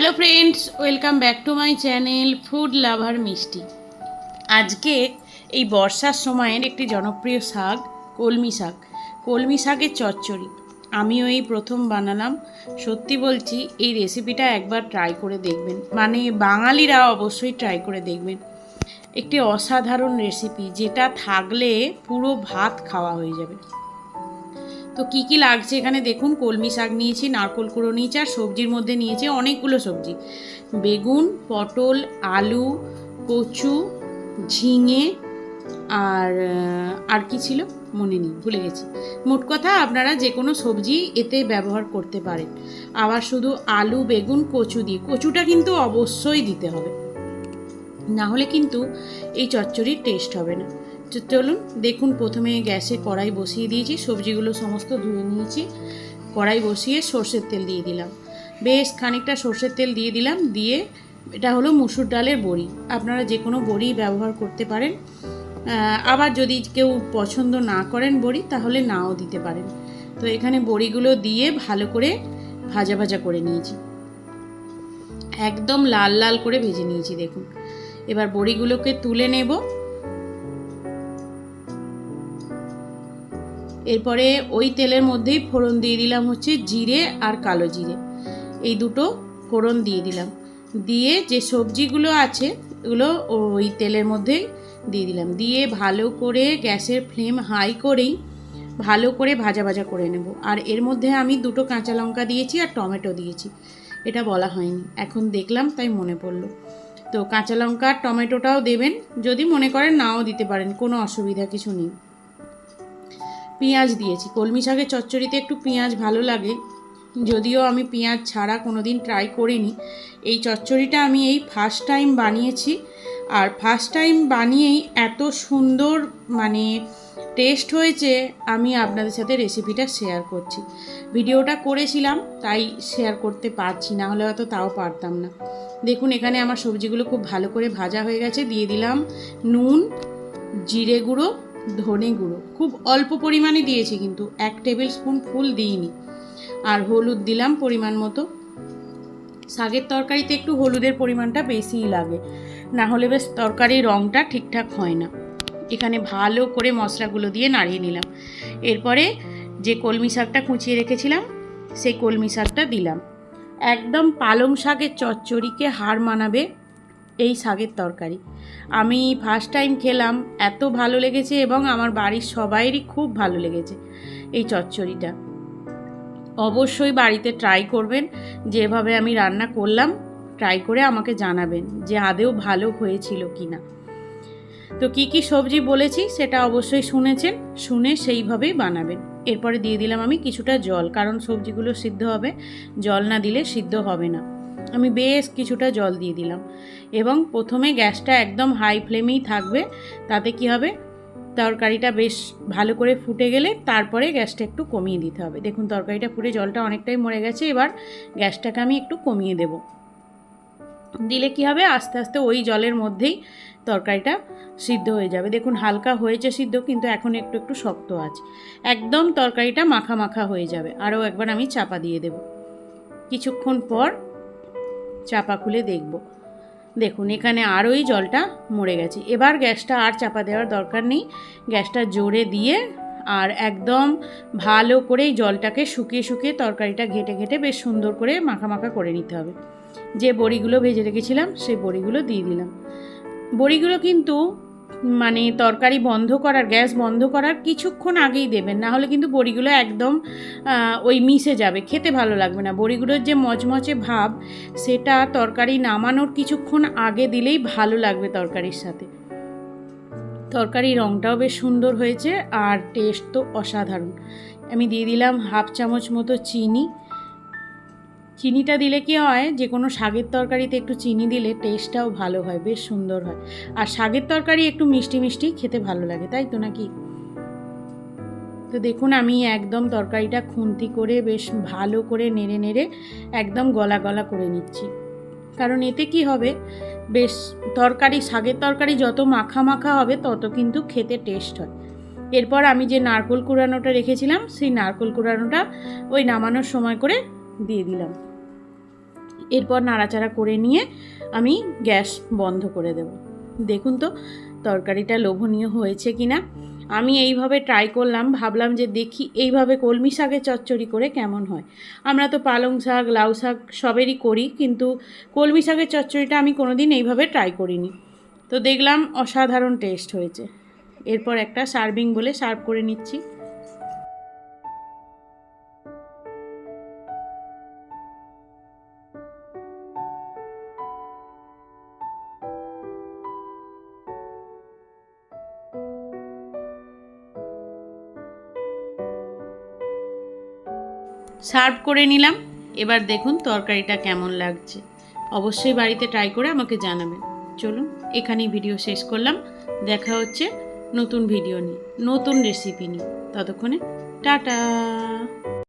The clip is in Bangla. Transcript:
Hello friends welcome back to my channel food lover মিষ্টি আজকে এই বর্ষার সময়ের একটি জনপ্রিয় শাক, কলমি শাক। কলমি শাকের চচ্চড়ি। আমিও এই প্রথম বানালাম। সত্যি বলছি, এই রেসিপিটা একবার ট্রাই করে দেখবেন। মানে বাঙালিরা অবশ্যই ট্রাই করে দেখবেন। একটি অসাধারণ রেসিপি যেটা থাকলে পুরো ভাত খাওয়া হয়ে যাবে। তো কি কি লাগছে এখানে? দেখুন, কলমি শাক নিয়েছি, নারকোল কুড়ো নিয়েছি, আর সবজির মধ্যে নিয়েছি অনেকগুলো সবজি। বেগুন, পটল, আলু, কচু, ঝিঙে, আর আর কি ছিল? মনে নেই, ভুলে গেছি। মোট কথা আপনারা যে কোনো সবজি এতে ব্যবহার করতে পারেন। আবার শুধু আলু, বেগুন, কচু দিয়ে। কচুটা কিন্তু অবশ্যই দিতে হবে। না হলে কিন্তু এই চচ্চড়ির টেস্ট হবে না। চলুন, দেখুন, প্রথমে গ্যাসে কড়াই বসিয়ে দিয়েছি, সবজিগুলো সমস্ত ধুয়ে নিয়েছি। কড়াই বসিয়ে সর্ষের তেল দিয়ে দিলাম। বেশ খানিকটা সর্ষের তেল দিয়ে দিলাম, দিয়ে এটা হলো মুসুর ডালের বড়ি। আপনারা যে কোনো বড়ি ব্যবহার করতে পারেন। আবার যদি কেউ পছন্দ না করেন বড়ি, তাহলে নাও দিতে পারেন। তো এখানে বড়িগুলো দিয়ে ভালো করে ভাজা ভাজা করে নিয়েছি। একদম লাল লাল করে ভেজে নিয়েছি, দেখুন। এবার বড়িগুলোকে তুলে নেব। এরপরে ওই তেলের মধ্যেই ফোড়ন দিয়ে দিলাম হচ্ছে জিরে আর কালো জিরে। এই দুটো ফোড়ন দিয়ে দিলাম। দিয়ে যে সবজিগুলো আছে, এগুলো ওই তেলের মধ্যেই দিয়ে দিলাম। দিয়ে ভালো করে গ্যাসের ফ্লেম হাই করেই ভালো করে ভাজা ভাজা করে নেব। আর এর মধ্যে আমি দুটো কাঁচা লঙ্কা দিয়েছি আর টমেটো দিয়েছি। এটা বলা হয়নি। এখন দেখলাম, তাই মনে পড়ল। তো কাঁচা লঙ্কা টমেটোটাও দেবেন। যদি মনে করেন নাও দিতে পারেন, কোনো অসুবিধা কিছু নেই। পেঁয়াজ দিয়েছি। কলমি শাকের চচ্চড়িতে একটু পেঁয়াজ ভালো লাগে। যদিও আমি পেঁয়াজ ছাড়া কোনো দিন ট্রাই করিনি। এই চচ্চড়িটা আমি এই ফার্স্ট টাইম বানিয়েছি। আর ফার্স্ট টাইম বানিয়েই এত সুন্দর মানে টেস্ট হয়েছে, আমি আপনাদের সাথে রেসিপিটা শেয়ার করছি। ভিডিওটা করেছিলাম, তাই শেয়ার করতে পারছি, না হলে হয়তো তাও পারতাম না। দেখুন, এখানে আমার সবজিগুলো খুব ভালো করে ভাজা হয়ে গেছে। দিয়ে দিলাম নুন, জিরে গুঁড়ো ধনে গুঁড়ো। খুব অল্প পরিমাণে দিয়েছি কিন্তু এক টেবিল স্পুন ফুল দিইনি। আর হলুদ দিলাম পরিমাণ মতো। শাকের তরকারিতে একটু হলুদের পরিমাণটা বেশিই লাগে। না হলে বেশ তরকারির রঙটা ঠিকঠাক হয় না। এখানে ভালো করে মশলাগুলো দিয়ে নাড়িয়ে নিলাম। এরপরে যে কলমি শাকটা কুচিয়ে রেখেছিলাম, সেই কলমি শাকটা দিলাম। একদম পালং শাকের চচ্চড়িকে হার মানাবে এই শাকের তরকারি। আমি ফার্স্ট টাইম খেলাম, এত ভালো লেগেছে এবং আমার বাড়ির সবাইরই খুব ভালো লেগেছে এই চচ্চড়িটা। অবশ্যই বাড়িতে ট্রাই করবেন, যেভাবে আমি রান্না করলাম ট্রাই করে আমাকে জানাবেন যে আদেও ভালো হয়েছিল কি না তো কি কি সবজি বলেছি সেটা অবশ্যই শুনেছেন, শুনে সেইভাবেই বানাবেন। এরপরে দিয়ে দিলাম আমি কিছুটা জল, কারণ সবজিগুলো সিদ্ধ হবে, জল না দিলে সিদ্ধ হবে না। আমি বেশ কিছুটা জল দিয়ে দিলাম। এবং প্রথমে গ্যাসটা একদম হাই ফ্লেমেই থাকবে। তাতে কি হবে? তরকারিটা বেশ ভালো করে ফুটে গেলে তারপরে গ্যাসটা একটু কমিয়ে দিতে হবে। দেখুন, তরকারিটা ফুটে জলটা অনেকটাই মরে গেছে। এবার গ্যাসটাকে আমি একটু কমিয়ে দেব। দিলে কি হবে? আস্তে আস্তে ওই জলের মধ্যেই তরকারিটা সিদ্ধ হয়ে যাবে। দেখুন, হালকা হয়েছে সিদ্ধ, কিন্তু এখন একটু একটু শক্ত আছে। একদম তরকারিটা মাখা মাখা হয়ে যাবে। আরও একবার আমি চাপা দিয়ে দেব। কিছুক্ষণ পর চাপা খুলে দেখব। দেখুন, এখানে আরোই জলটা মরে গেছে। এবার গ্যাসটা আর চাপা দেওয়ার দরকার নেই। গ্যাসটা জোরে দিয়ে আর একদম ভালো করে জলটাকে শুকিয়ে শুকিয়ে তরকারিটা ঘেটে ঘেটে বেশ সুন্দর করে মাখা করে নিতে হবে। যে বড়িগুলো ভেজে রেখেছিলাম, সেই বড়িগুলো দিয়ে দিলাম। বড়িগুলো কিন্তু মানে তরকারি বন্ধ করার, গ্যাস বন্ধ করার কিছুক্ষণ আগেই দেবেন। না হলে কিন্তু বড়িগুলো একদম ওই মিশে যাবে। খেতে ভালো লাগবে না। বড়িগুলোর যে মচমচে ভাব, সেটা তরকারি নামানোর কিছুক্ষণ আগে দিলেই ভালো লাগবে তরকারির সাথে। তরকারির রঙটাও বেশ সুন্দর হয়েছে আর টেস্ট তো অসাধারণ। আমি দিয়ে দিলাম হাফ চামচ মতো চিনি। চিনিটা দিলে কি হয় যে কোনো শাকের তরকারিতে একটু চিনি দিলে টেস্টটাও ভালো হয়, বেশ সুন্দর হয়। আর শাকের তরকারি একটু মিষ্টি মিষ্টি খেতে ভালো লাগে, তাই তো নাকি? তো দেখুন, আমি একদম তরকারিটা খুন্তি করে, বেশ ভালো করে নেড়ে নেড়ে একদম গলা গলা করে নিচ্ছি। কারণ এতে কি হবে, বেশ তরকারি, শাকের তরকারি যত মাখা মাখা হবে, তত কিন্তু খেতে টেস্ট হয়। এরপর আমি যে নারকোল কুড়ানোটা রেখেছিলাম, সেই নারকোল কুড়ানোটা ওই নামানোর সময় করে দিয়ে দিলাম। এরপর নাড়াচাড়া করে নিয়ে আমি গ্যাস বন্ধ করে দেব। দেখুন তো, তরকারিটা লোভনীয় হয়েছে কি না আমি এইভাবে ট্রাই করলাম, ভাবলাম যে দেখি এইভাবে কলমি শাকের চচ্চড়ি করে কেমন হয়। আমরা তো পালং শাক, লাউ শাক সবেরই করি, কিন্তু কলমি শাকের চচ্চড়িটা আমি কোনোদিন এইভাবে ট্রাই করিনি। তো দেখলাম অসাধারণ টেস্ট হয়েছে। এরপর একটা সার্ভিং বলে সার্ভ করে নিচ্ছি। সার্ভ করে নিলাম। এবার দেখুন তরকারিটা কেমন লাগছে। অবশ্যই বাড়িতে ট্রাই করে আমাকে জানাবেন। চলুন, এখানেই ভিডিও শেষ করলাম। দেখা হচ্ছে নতুন ভিডিও নিয়ে, নতুন রেসিপি নিয়ে। ততক্ষণে, টাটা!